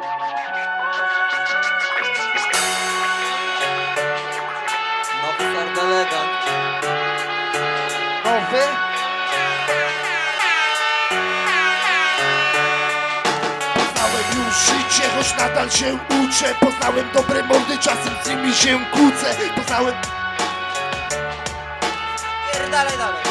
Nowy? Poznałem już życie, choć nadal się uczę Poznałem dobre mordy, czasem z nimi się kłócę Poznałem Pierdalej dalej.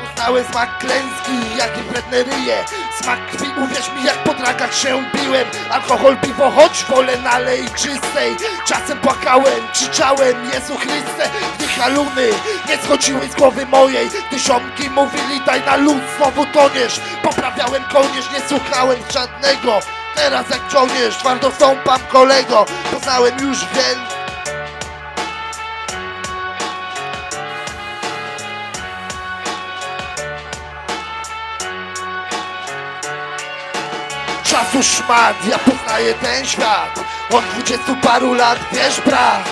Poznałem smak klęski, jak i wredne ryje Smak krwi, uwierz mi, jak po dragach się biłem. Alkohol, piwo, choć wolę nalej czystej Czasem płakałem, krzyczałem, Jezu Chryste Gdy haluny nie schodziły z głowy mojej. Ziomki mówili, daj na luz, znowu toniesz. Poprawiałem kołnierz, nie słuchałem żadnego. Teraz jak żołnierz, twardo stąpam kolego. Poznałem już wiel... Czasu szmat, ja poznaję ten świat. Od dwudziestu paru lat, wiesz brat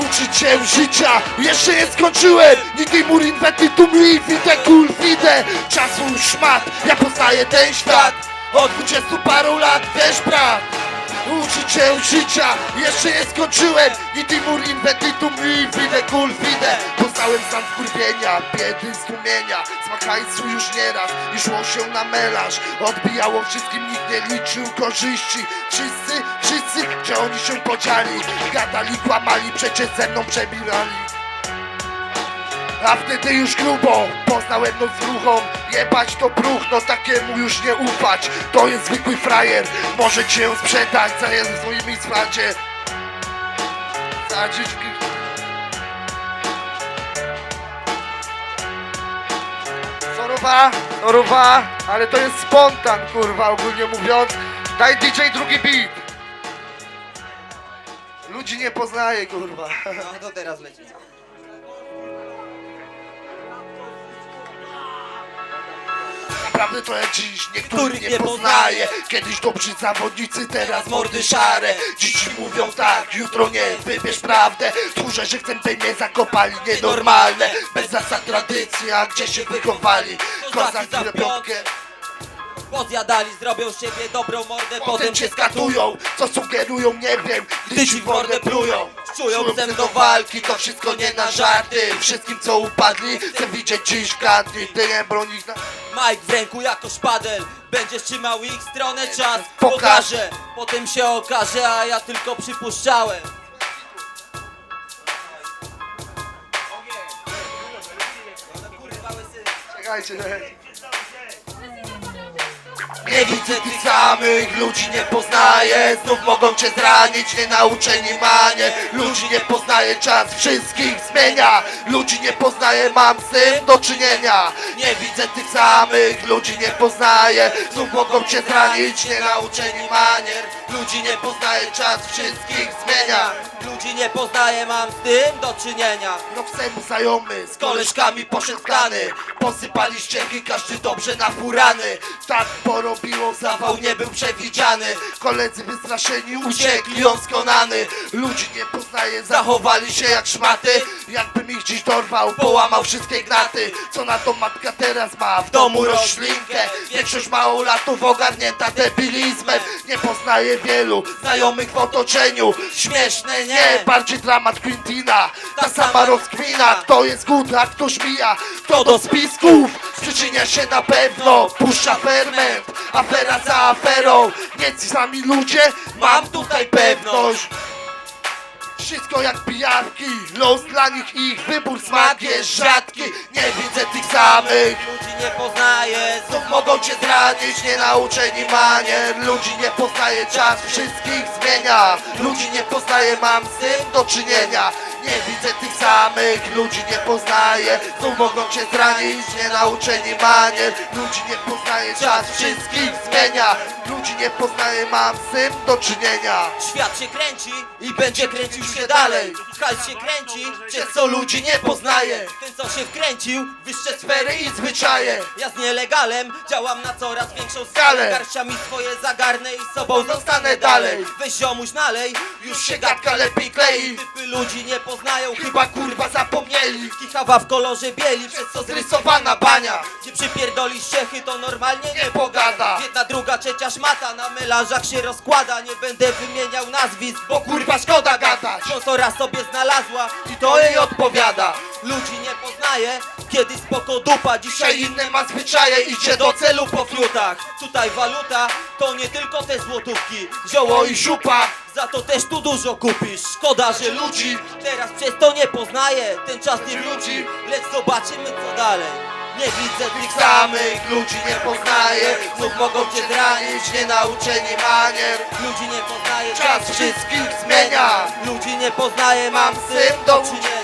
Uczyć się życia, jeszcze nie skończyłem Nigdy mur inventy mi, widzę kul, widzę. Czasu szmat, ja poznaję ten świat. Od dwudziestu paru lat, wiesz brat Uczyć się życia, jeszcze nie skończyłem. Nigdy mur inventy mi, widzę kul, widzę Poznałem stan skurwienia, biedy, zdumienia Smak hajsu już nieraz i szło się na melarz. Odbijało wszystkim, nikt nie liczył korzyści. Wszyscy, wszyscy, gdzie oni się podzieli Gadali, kłamali, przecież ze mną przebierali. A wtedy już grubo poznałem noc z ruchą Jebać to bruch, no takiemu już nie ufać To jest zwykły frajer, może cię sprzedać Za jest w swoim spradzie Zadzić w Sorowa, sorowa, ale to jest spontan, kurwa, ogólnie mówiąc. Daj DJ drugi beat. Ludzi nie poznaje, kurwa. No to teraz leci. Naprawdę to ja dziś niektórych Których nie nie poznaję. Kiedyś dobrzy zawodnicy, teraz mordy szare. Dzieci mówią tak, jutro nie, wybierz prawdę. Tchórze, że chcę, by mnie zakopali Nienormalne, bez zasad tradycji, a gdzie się wychowali? Kozak piątkę Pozjadali, zrobią z siebie dobrą mordę, Potem cię skatują, co sugerują, nie wiem. Gdy ci w mordę plują Czują chcę do walki, to wszystko nie na żarty. Wszystkim co upadli, chcę widzieć dziś w kadry Ty nie bronisz na... Mike w ręku jako szpadel Będziesz trzymał ich stronę, czas Pokaż. pokaże. Potem się okaże, a ja tylko przypuszczałem. Czekajcie, nie widzę tych samych, ludzi nie poznaję. Znów mogą cię zranić, nienauczeni manie. Ludzi nie poznaje, czas wszystkich zmienia. Ludzi nie poznaję, mam z tym do czynienia. Nie widzę tych samych, ludzi nie poznaję. Znów mogą cię zranić, nienauczeni manier Ludzi nie poznaje, czas wszystkich zmienia. Ludzi nie poznaję, mam z tym do czynienia. No chcę znajomy, z koleżkami poszedł w plany Posypali ścieki, każdy dobrze na furany. Tak porobiło, zawał nie był przewidziany. Koledzy wystraszeni uciekli, on skonany. Ludzi nie poznaje, zachowali się jak szmaty. Jakbym ich dziś dorwał, połamał wszystkie gnaty Co na to matka teraz ma? W domu roślinkę. Większość małolatów ogarnięta debilizmem. Nie poznaje wielu znajomych w otoczeniu. Śmieszne nie, bardziej dramat Quintina. Ta sama rozkmina, kto jest good, a kto żmija Kto do spisków. Przyczynia się na pewno. Puszcza ferment, afera za aferą. Nie ci sami ludzie, mam tutaj pewność. Wszystko jak pijanki, los dla nich ich wybór smak jest rzadki. Nie widzę tych samych, Ludzi nie poznaję, znów mogą cię zranić. Nienauczeni manier, ludzi nie poznaje czas Wszystkich zmienia, ludzi nie poznaje Mam z tym do czynienia Nie widzę tych samych, ludzi nie poznaje Znów mogą cię zranić Nienauczeni manier, ludzi nie poznaje czas Wszystkich zmienia, ludzi nie poznaje Mam z tym do czynienia. Świat się kręci i będzie kręcił się dalej. Hajs się kręci, przez co ludzi nie poznaje. Ten co się wkręcił, wyższe sfery i zwyczaje. Ja z nielegalem działam na coraz większą skalę. Garściami swoje zagarnę i sobą zostanę dalej. Weź ziomuś nalej, już się gadka lepiej klei. Typy ludzi nie poznają Chyba kurwa zapomnieli. Kichawa w kolorze bieli, przez co zrysowana bania. Gdzie przypierdolisz ciechy, to normalnie nie pogada. Jedna, druga, trzecia szmata, na melanżach się rozkłada. Nie będę wymieniał nazwisk, bo kurwa szkoda gadać. Sponsora sobie znalazła i to jej odpowiada. Ludzi nie poznaje, kiedy spoko dupa. Dzisiaj inne ma zwyczaje, idzie do celu po fiutach Tutaj waluta, to nie tylko te złotówki. Zioło i siupa, za to też tu dużo kupisz. Szkoda, że ludzi teraz przez to nie poznaje Ten czas nie wróci, lecz zobaczymy co dalej. Nie widzę tych samych ludzi nie poznaję. Znów mogą cię zranić, nienauczeni manier. Ludzi nie poznaję, czas wszystkich zmienia. Ludzi nie poznaję, mam tym do czynienia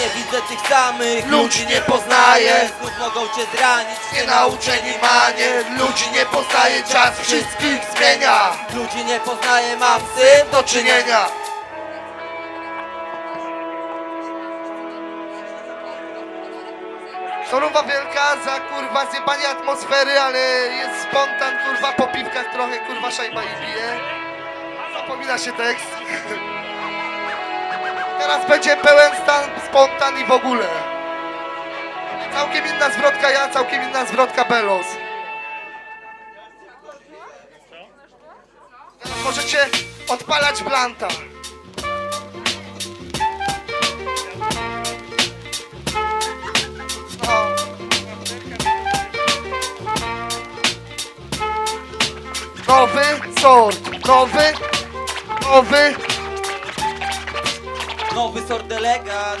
Nie widzę tych samych ludzi nie poznaję. Znów mogą cię zranić, Nienauczeni manier Ludzi nie poznaje Czas wszystkich zmienia. Ludzi nie poznaję, mam z tym Do czynienia. Choroba wielka za kurwa zjebanie atmosfery, ale jest spontan kurwa po piwkach trochę kurwa szajba i bije. Zapomina się tekst. Teraz będzie pełen stan, spontan i w ogóle. Całkiem inna zwrotka ja, całkiem inna zwrotka Belos. Teraz możecie odpalać blanta. No. Nowy sort, nowy, nowy. Nowy sort delegat.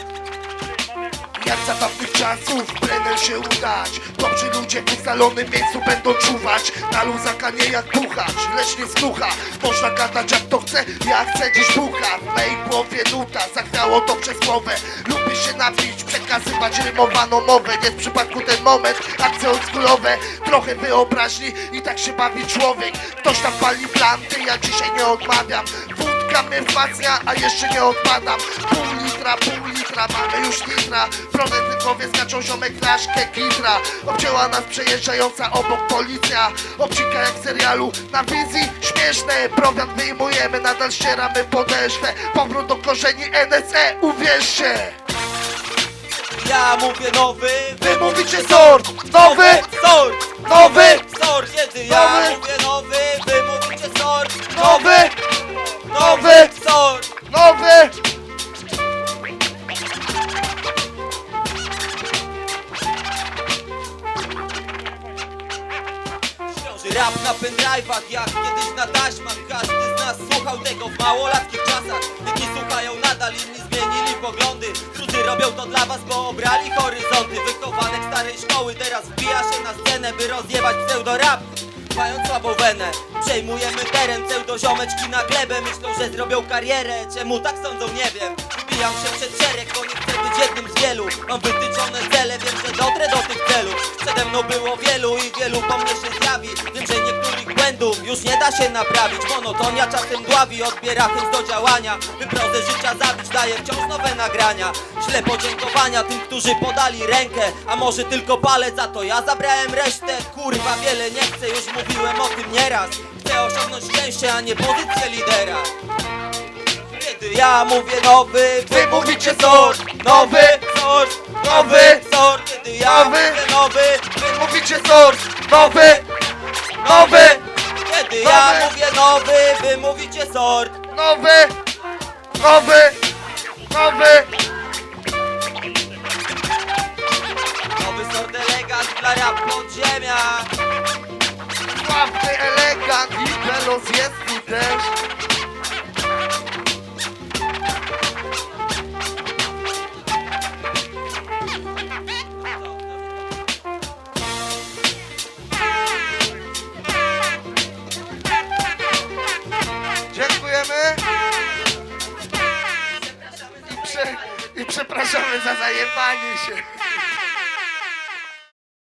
Jak za dawnych czasów plener się udać. Dobrzy ludzie w ustalonym miejscu będą czuwać. Na luzaka nie jak puchacz, lecz nie słucha Można gadać jak to chce, ja chcę dziś ducha W mej głowie nuta, zachwiało to przez głowę. Lubię się napić, przekazywać rymowaną mowę. Nie w przypadku ten moment, akcje oldschoolowe. Trochę wyobraźni i tak się bawi człowiek. Ktoś tam pali planty, ja dzisiaj nie odmawiam Wódka mnie a jeszcze nie odpadam. Pół litra, pół litra, mamy już litra. Głowie skaczą ziomek flaszkę kitra. Obcięła nas przejeżdżająca obok policja. Obcika jak w serialu na wizji. Śmieszne, prowiant wyjmujemy, nadal ścieramy podeszwę. Powrót do korzeni NSE, uwierzcie Ja mówię nowy Wy mówicie sort, nowy, sort. Nowy, Sort, kiedy ja mówię nowy Wy mówicie sort. Nowy, Nowy nowy! Rap na pendrive'ach jak kiedyś na taśmach. Każdy z nas słuchał tego w małolatkich czasach. Jedni słuchają nadal, inni zmienili poglądy. Drudzy robią to dla was, bo obrali horyzonty. Wychowanek starej szkoły teraz wbija się na scenę By rozjebać pseudo-rap Mając słabą wenę. Przejmujemy teren, pseudo-ziomeczki na glebę. Myślą, że zrobią karierę, czemu tak sądzą, nie wiem. Wbijam się przed szereg, bo nie chcę być jednym z wielu. Mam wytyczone cele, wiem, że dotrę do tych celów. Przede mną było wielu i wielu po mnie się zjawi. Wiem, że niektórych już nie da się naprawić. Monotonia czasem dławi, odbiera chęć do działania. By prozę życia zabić, daje wciąż nowe nagrania. Śle podziękowania tym, którzy podali rękę A może tylko palec, a to ja zabrałem resztę. Kurwa, wiele nie chcę, już mówiłem o tym nieraz. Chcę osiągnąć szczęście, a nie pozycję lidera. Kiedy ja mówię nowy, wy mówicie sort. Nowy sort, nowy sort. Kiedy ja Nowy. mówię nowy, wy Mówicie sort, nowy, nowy, Kiedy ja Nowy. mówię nowy, wy mówicie sort. Nowy, nowy, nowy. Nowy sort elegant dla rap podziemia. Sławny elegant i Belos jest tu też i, prze, i przepraszamy za zajebanie się.